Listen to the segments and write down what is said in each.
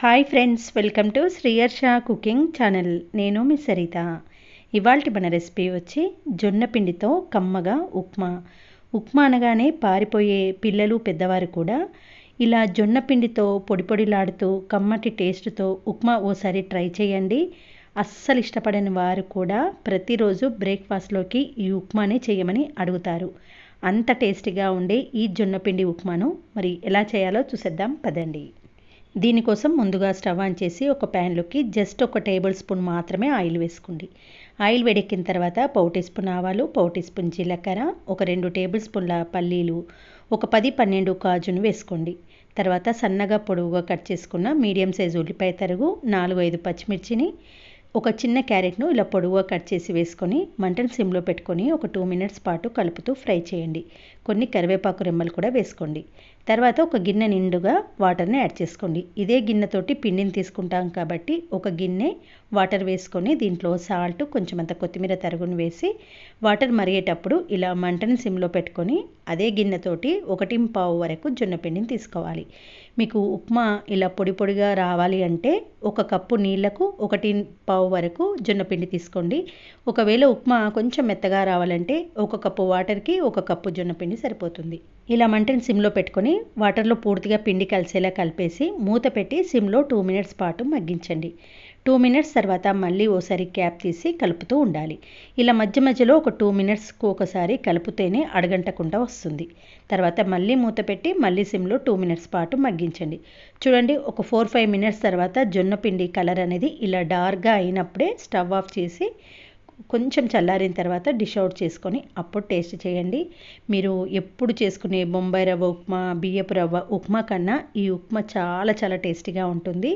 Hi friends welcome to Sriyarsha cooking channel నేను మీ సరిత. ఇవాళ మన రెసిపీ వచ్చి జొన్న పిండితో కమ్మగా ఉప్మా. ఉప్మా అనగానే పారిపోయే పిల్లలు పెద్దవారు కూడా ఇలా జొన్న పిండితో పొడి పొడిలాడుతూ కమ్మటి టేస్ట్తో ఉప్మా ఓసారి ట్రై చేయండి. అస్సలు ఇష్టపడని వారు కూడా ప్రతిరోజు బ్రేక్ఫాస్ట్లోకి ఈ ఉప్మానే చేయమని అడుగుతారు. అంత టేస్టీగా ఉండే ఈ జొన్నపిండి ఉప్మాను మరి ఎలా చేయాలో చూసేద్దాం పదండి. దీనికోసం ముందుగా స్టవ్ ఆన్ చేసి ఒక ప్యాన్లోకి జస్ట్ ఒక టేబుల్ స్పూన్ మాత్రమే ఆయిల్ వేసుకోండి. ఆయిల్ వేడెక్కిన తర్వాత పావు టీ స్పూన్ ఆవాలు పావు టీ స్పూన్ జీలకర్ర ఒక రెండు టేబుల్ స్పూన్ల పల్లీలు ఒక పది పన్నెండు కాజును వేసుకోండి. తర్వాత సన్నగా పొడవుగా కట్ చేసుకున్న మీడియం సైజు ఉల్లిపాయ తరుగు నాలుగు ఐదు పచ్చిమిర్చిని ఒక చిన్న క్యారెట్ను ఇలా పొడవుగా కట్ చేసి వేసుకొని మంటను సిమ్లో పెట్టుకొని ఒక టూ మినిట్స్ పాటు కలుపుతూ ఫ్రై చేయండి. కొన్ని కరివేపాకు రెమ్మలు కూడా వేసుకోండి. తర్వాత ఒక గిన్నె నిండుగా వాటర్ని యాడ్ చేసుకోండి. ఇదే గిన్నెతోటి పిండిని తీసుకుంటాం కాబట్టి ఒక గిన్నె వాటర్ వేసుకొని దీంట్లో సాల్ట్ కొంచెం అంత కొత్తిమీర తరుగును వేసి వాటర్ మరిగేటప్పుడు ఇలా మంటని సిమ్లో పెట్టుకొని అదే గిన్నెతోటి ఒకటి పావు వరకు జొన్న పిండిని తీసుకోవాలి. మీకు ఉప్మా ఇలా పొడి పొడిగా రావాలి అంటే ఒక కప్పు నీళ్ళకు ఒకటి పావు వరకు జొన్న పిండి తీసుకోండి. ఒకవేళ ఉప్మా కొంచెం మెత్తగా రావాలంటే ఒక కప్పు వాటర్కి ఒక కప్పు జొన్న పిండి సరిపోతుంది. ఇలా మంటని సిమ్లో పెట్టుకొని వాటర్లో పూర్తిగా పిండి కలిసేలా కలిపేసి మూత పెట్టి సిమ్లో టూ మినిట్స్ పాటు మగ్గించండి. టూ మినిట్స్ తర్వాత మళ్ళీ ఓసారి క్యాప్ తీసి కలుపుతూ ఉండాలి. ఇలా మధ్య మధ్యలో ఒక టూ మినిట్స్కు ఒకసారి కలుపుతేనే అడగంటకుండా వస్తుంది. తర్వాత మళ్ళీ మూత పెట్టి మళ్ళీ సిమ్లో టూ మినిట్స్ పాటు మగ్గించండి. చూడండి ఒక ఫోర్ ఫైవ్ మినిట్స్ తర్వాత జొన్న పిండి కలర్ అనేది ఇలా డార్క్గా అయినప్పుడే స్టవ్ ఆఫ్ చేసి కొంచెం చల్లారిన తర్వాత డిష్ అవుట్ చేసుకొని అప్పుడు టేస్ట్ చేయండి. మీరు ఎప్పుడు చేసుకునే బొంబాయి రవ్వ ఉప్మా బియ్యపు రవ్వ ఉప్మా కన్నా ఈ ఉప్మా చాలా చాలా టేస్టీగా ఉంటుంది.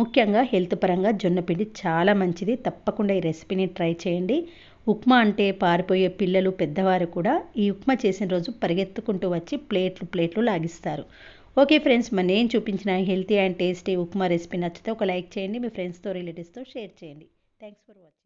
ముఖ్యంగా హెల్త్ పరంగా జొన్నపిండి చాలా మంచిది. తప్పకుండా ఈ రెసిపీని ట్రై చేయండి. ఉప్మా అంటే పారిపోయే పిల్లలు పెద్దవారు కూడా ఈ ఉప్మా చేసిన రోజు పరిగెత్తుకుంటూ వచ్చి ప్లేట్లు ప్లేట్లు లాగిస్తారు. ఓకే ఫ్రెండ్స్ మరి నేను చూపించిన healthy and tasty upma recipe నచ్చితే ఒక లైక్ చేయండి. మీ ఫ్రెండ్స్తో రిలేటివ్స్తో షేర్ చేయండి. Thanks for watching